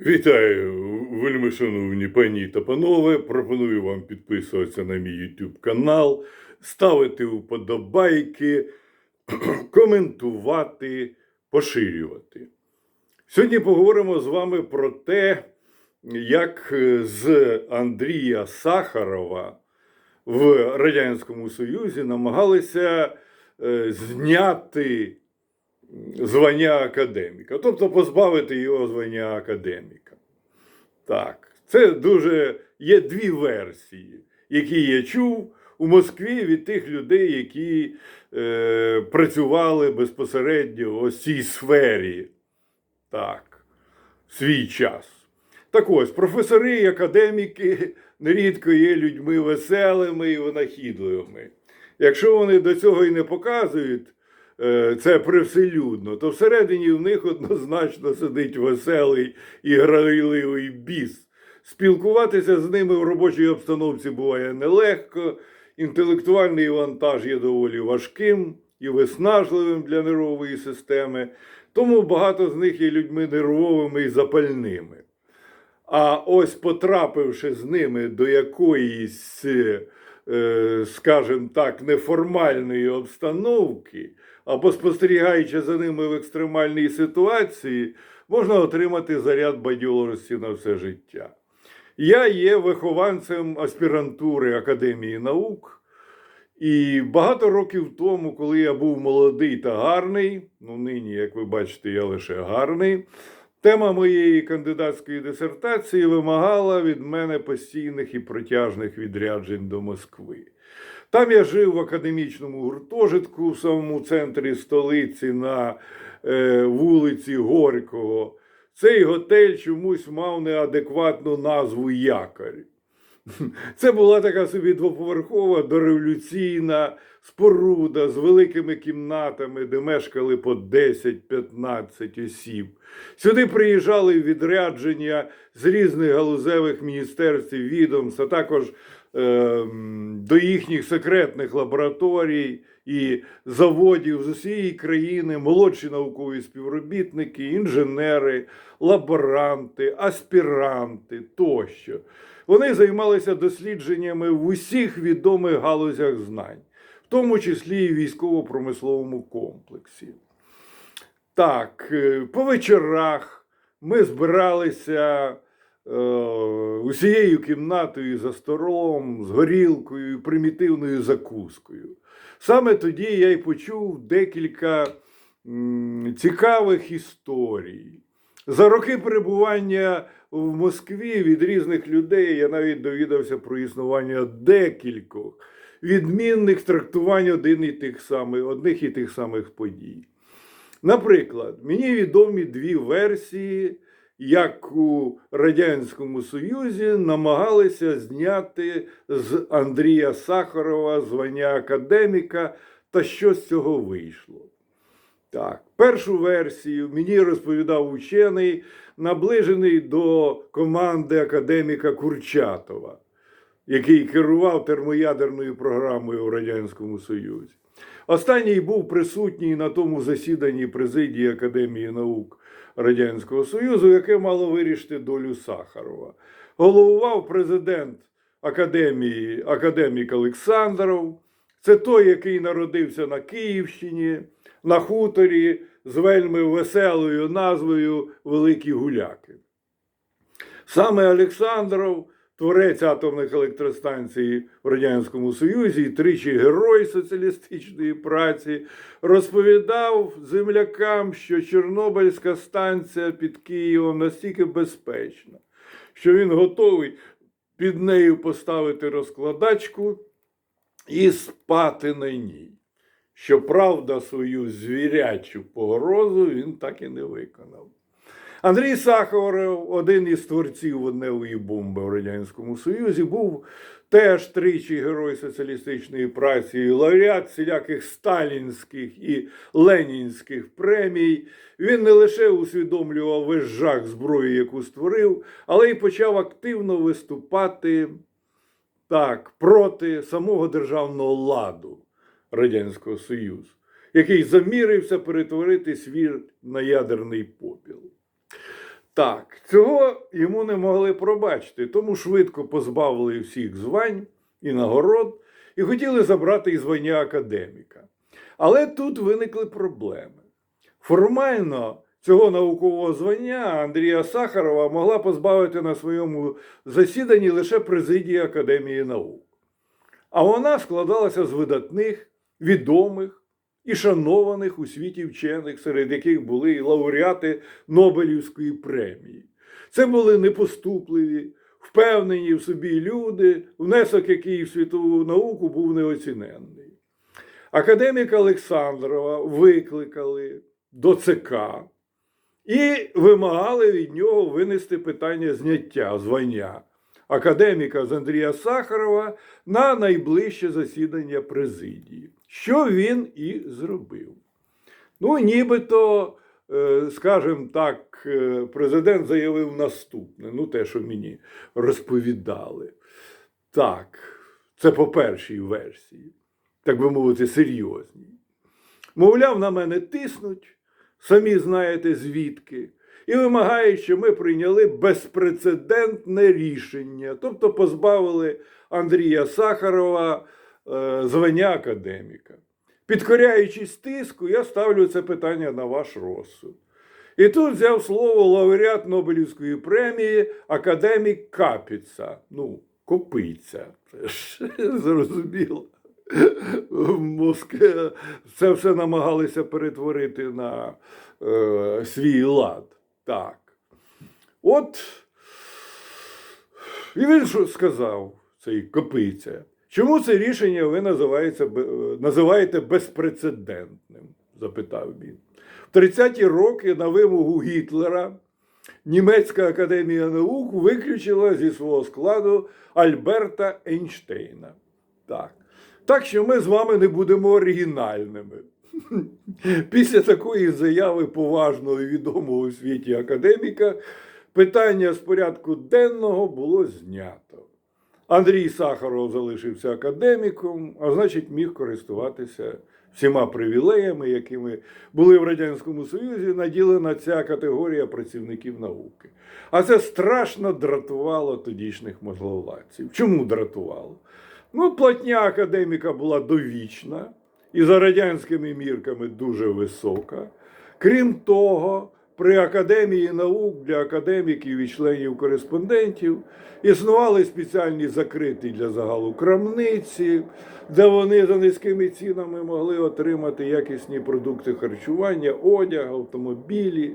Вітаю, вельми шановні пані та панове. Пропоную вам підписуватися на мій YouTube канал, ставити вподобайки, коментувати, поширювати. Сьогодні поговоримо з вами про те, як з Андрія Сахарова в Радянському Союзі намагалися е, зняти звання академіка, тобто позбавити його звання академіка. Так, це дуже є дві версії, які я чув у Москві від тих людей, які е, працювали безпосередньо у цій сфері. Так, свій час. Так ось, професори і академіки нерідко є людьми веселими і винахідливими. Якщо вони до цього і не показують це привселюдно, то всередині в них однозначно сидить веселий і грайливий біс. Спілкуватися з ними в робочій обстановці буває нелегко, інтелектуальний вантаж є доволі важким і виснажливим для нервової системи, тому багато з них є людьми нервовими і запальними. А ось потрапивши з ними до якоїсь, е, скажімо так, неформальної обстановки, або спостерігаючи за ними в екстремальній ситуації, можна отримати заряд бадьорості на все життя. Я є вихованцем аспірантури Академії наук. І багато років тому, коли я був молодий та гарний, ну нині, як ви бачите, я лише гарний, тема моєї кандидатської дисертації вимагала від мене постійних і протяжних відряджень до Москви. Там я жив в академічному гуртожитку в самому центрі столиці на е, вулиці Горького. Цей готель чомусь мав неадекватну назву Якорь. Це була така собі двоповерхова дореволюційна споруда з великими кімнатами, де мешкали по 10-15 осіб. Сюди приїжджали відрядження з різних галузевих міністерств і відомств, а також е, до їхніх секретних лабораторій і заводів з усієї країни, молодші наукові співробітники, інженери, лаборанти, аспіранти тощо. Вони займалися дослідженнями в усіх відомих галузях знань, в тому числі і військово-промисловому комплексі. Так, е, по вечорах ми збиралися е, усією кімнатою за столом, з горілкою, примітивною закускою. Саме тоді я й почув декілька м, цікавих історій. За роки перебування в Москві від різних людей я навіть довідався про існування декількох відмінних трактувань один і тих самих, одних і тих самих подій. Наприклад, мені відомі дві версії, як у Радянському Союзі намагалися зняти з Андрія Сахарова звання академіка, та що з цього вийшло. Так, першу версію мені розповідав учений, наближений до команди академіка Курчатова, який керував термоядерною програмою у Радянському Союзі. Останній був присутній на тому засіданні президії Академії наук Радянського Союзу, яке мало вирішити долю Сахарова. Головував президент Академії академік Олександров. Це той, який народився на Київщині, на хуторі з вельми веселою назвою Великі Гуляки. Саме Олександров, творець атомних електростанцій в Радянському Союзі, і тричі герой соціалістичної праці, розповідав землякам, що Чорнобильська станція під Києвом настільки безпечна, що він готовий під нею поставити розкладачку і спати на ній. Щоправда, свою звірячу погрозу він так і не виконав. Андрій Сахаров, один із творців водневої бомби в Радянському Союзі, був теж тричі герой соціалістичної праці, лауреат всіляких сталінських і ленінських премій. Він не лише усвідомлював весь жах зброї, яку створив, але й почав активно виступати так, проти самого державного ладу Радянського Союзу, який замірився перетворити світ на ядерний попіл. Так, цього йому не могли пробачити, тому швидко позбавили всіх звань і нагород і хотіли забрати і звання академіка. Але тут виникли проблеми. Формально цього наукового звання Андрія Сахарова могла позбавити на своєму засіданні лише президія Академії наук. А вона складалася з видатних, відомих і шанованих у світі вчених, серед яких були і лауреати Нобелівської премії. Це були непоступливі, впевнені в собі люди, внесок який в світову науку був неоціненний. Академіка Олександрова викликали до ЦК і вимагали від нього винести питання зняття звання академіка з Андрія Сахарова на найближче засідання президії, що він і зробив. Ну, нібито, е, скажімо так, е, президент заявив наступне: ну, те, що мені розповідали. Так, це по першій версії, так би мовити, серйозній. Мовляв, на мене тиснуть, самі знаєте звідки, і вимагають, щоб ми прийняли безпрецедентне рішення, тобто позбавили Андрія Сахарова е, звання академіка. Підкоряючись тиску, я ставлю це питання на ваш розсуд. І тут взяв слово лауреат Нобелівської премії академік Капіца. Ну, копиця. Це ж зрозуміло. В це все намагалися перетворити на е, свій лад. Так. От. І він що сказав, цей копиця. Чому це рішення ви називаєте, безпрецедентним? запитав він. В 30-ті роки на вимогу Гітлера Німецька академія наук виключила зі свого складу Альберта Ейнштейна. Так. Так що ми з вами не будемо оригінальними. Після такої заяви поважного і відомого у світі академіка питання з порядку денного було знято. Андрій Сахаров залишився академіком, а значить, міг користуватися всіма привілеями, якими були в Радянському Союзі, наділена ця категорія працівників науки. А це страшно дратувало тодішніх можновладців. Чому дратувало? Ну, платня академіка була довічна і за радянськими мірками дуже висока. Крім того, при Академії наук для академіків і членів кореспондентів існували спеціальні закриті для загалу крамниці, де вони за низькими цінами могли отримати якісні продукти харчування, одяг, автомобілі.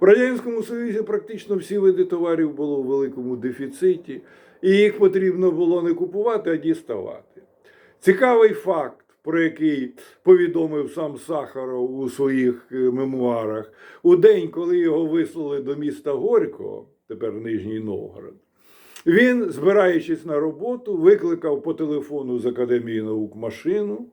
В Радянському Союзі практично всі види товарів було у великому дефіциті, і їх потрібно було не купувати, а діставати. Цікавий факт, про який повідомив сам Сахаров у своїх е, мемуарах, у день, коли його вислали до міста Горького, тепер Нижній Новгород, він, збираючись на роботу, викликав по телефону з Академії наук машину,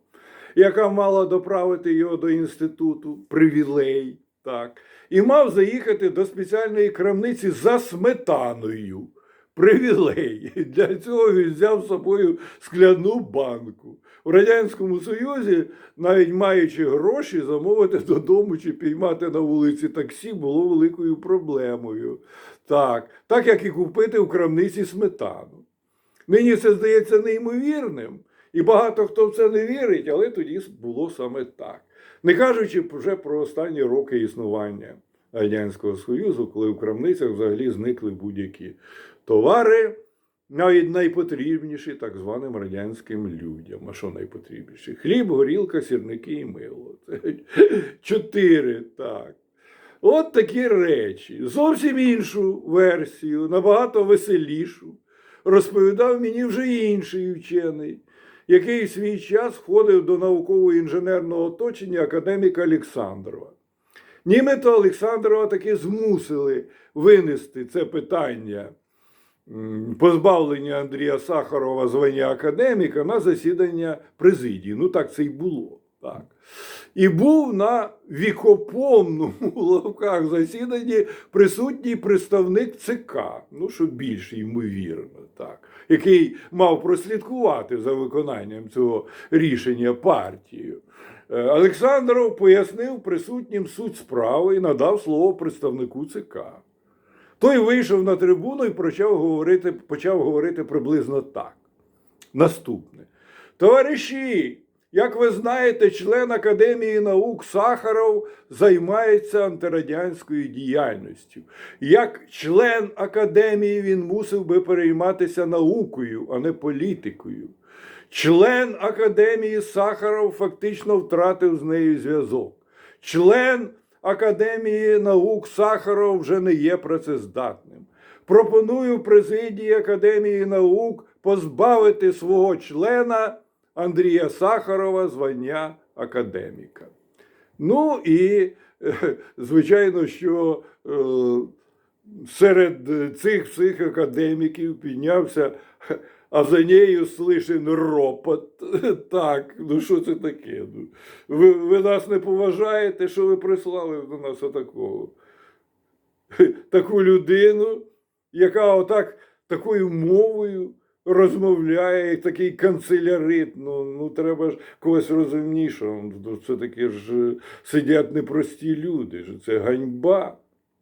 яка мала доправити його до інституту, привілей, так, і мав заїхати до спеціальної крамниці за сметаною. Привілей. Для цього він взяв з собою скляну банку. У Радянському Союзі, навіть маючи гроші, замовити додому чи піймати на вулиці таксі було великою проблемою. Так, так як і купити в крамниці сметану. Нині це здається неймовірним, і багато хто в це не вірить, але тоді було саме так. Не кажучи вже про останні роки існування Радянського Союзу, коли в крамницях взагалі зникли будь-які товари, навіть найпотрібніші так званим радянським людям. А що найпотрібніше? Хліб, горілка, сірники і мило. Чотири так. От такі речі. Зовсім іншу версію, набагато веселішу, розповідав мені вже інший вчений, який в свій час входив до науково-інженерного оточення академіка Олександрова. Німето Олександрова таки змусили винести це питання позбавлення Андрія Сахарова звання академіка на засідання президії. Ну так це й було. Так. І був на вікопомному в лавках засіданні присутній представник ЦК, ну що більш ймовірно, так, який мав прослідкувати за виконанням цього рішення партією. Е, Олександров пояснив присутнім суть справи і надав слово представнику ЦК. Той вийшов на трибуну і почав говорити, почав говорити приблизно так. Наступне. Товариші, як ви знаєте, член Академії наук Сахаров займається антирадянською діяльністю. Як член академії він мусив би перейматися наукою, а не політикою. Член академії Сахаров фактично втратив з нею зв'язок. Член Академії наук Сахаров вже не є працездатним. Пропоную президії Академії наук позбавити свого члена Андрія Сахарова звання академіка. Ну і, е, звичайно, що е, серед цих всіх академіків піднявся, а за нею слишен ропот. Так, ну що це таке? Ну, ви, ви нас не поважаєте, що ви прислали до нас отакого? Таку людину, яка отак такою мовою розмовляє, такий канцелярит. Ну, ну треба ж когось розумнішого. Ну, Це таки ж сидять непрості люди. Це ганьба.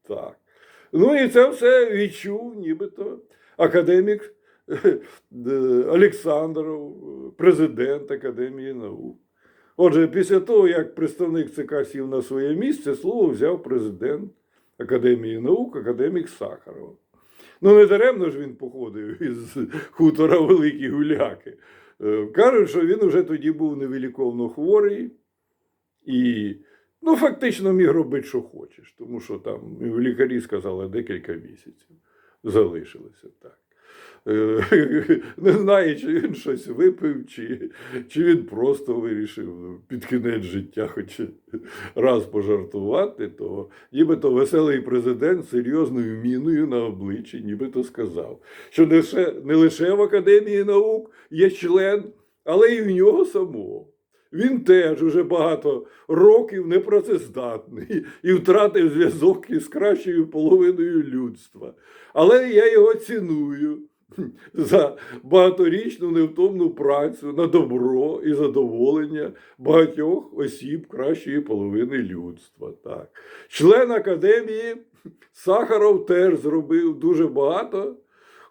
Так. Ну і це все відчув, нібито академік е, Олександров, президент Академії наук. Отже, після того, як представник ЦК сів на своє місце, слово взяв президент Академії наук, академік Сахаров. Ну, не даремно ж він походив із хутора Великі Гуляки. Е, Кажуть, що він уже тоді був невиліковно хворий і, ну, фактично міг робити, що хочеш, тому що там лікарі сказали декілька місяців. Залишилося так. Е, Не знаю, чи він щось випив, чи, чи він просто вирішив під кінець життя хоч раз пожартувати, то нібито веселий президент з серйозною міною на обличчі, нібито сказав, що не лише, не лише в Академії наук є член, але й в нього самого. Він теж уже багато років непрацездатний і втратив зв'язок із кращою половиною людства. Але я його ціную за багаторічну невтомну працю на добро і задоволення багатьох осіб кращої половини людства. Так. Член академії Сахаров теж зробив дуже багато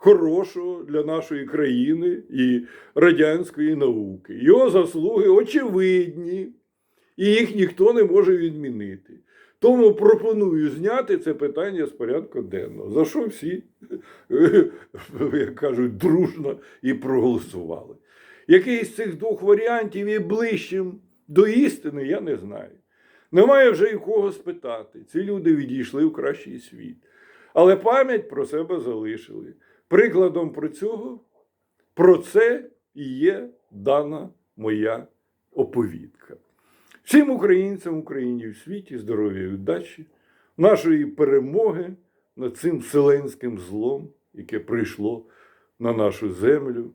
хорошого для нашої країни і радянської науки. Його заслуги очевидні, і їх ніхто не може відмінити. Тому пропоную зняти це питання з порядку денного, за що всі, як кажуть, дружно і проголосували. Який з цих двох варіантів є ближчим до істини, я не знаю. Немає вже і кого спитати. Ці люди відійшли в кращий світ. Але пам'ять про себе залишили. Прикладом про цього, про це і є дана моя оповідка. Всім українцям Україні в світі здоров'я і удачі, нашої перемоги над цим вселенським злом, яке прийшло на нашу землю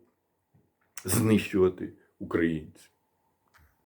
знищувати українців.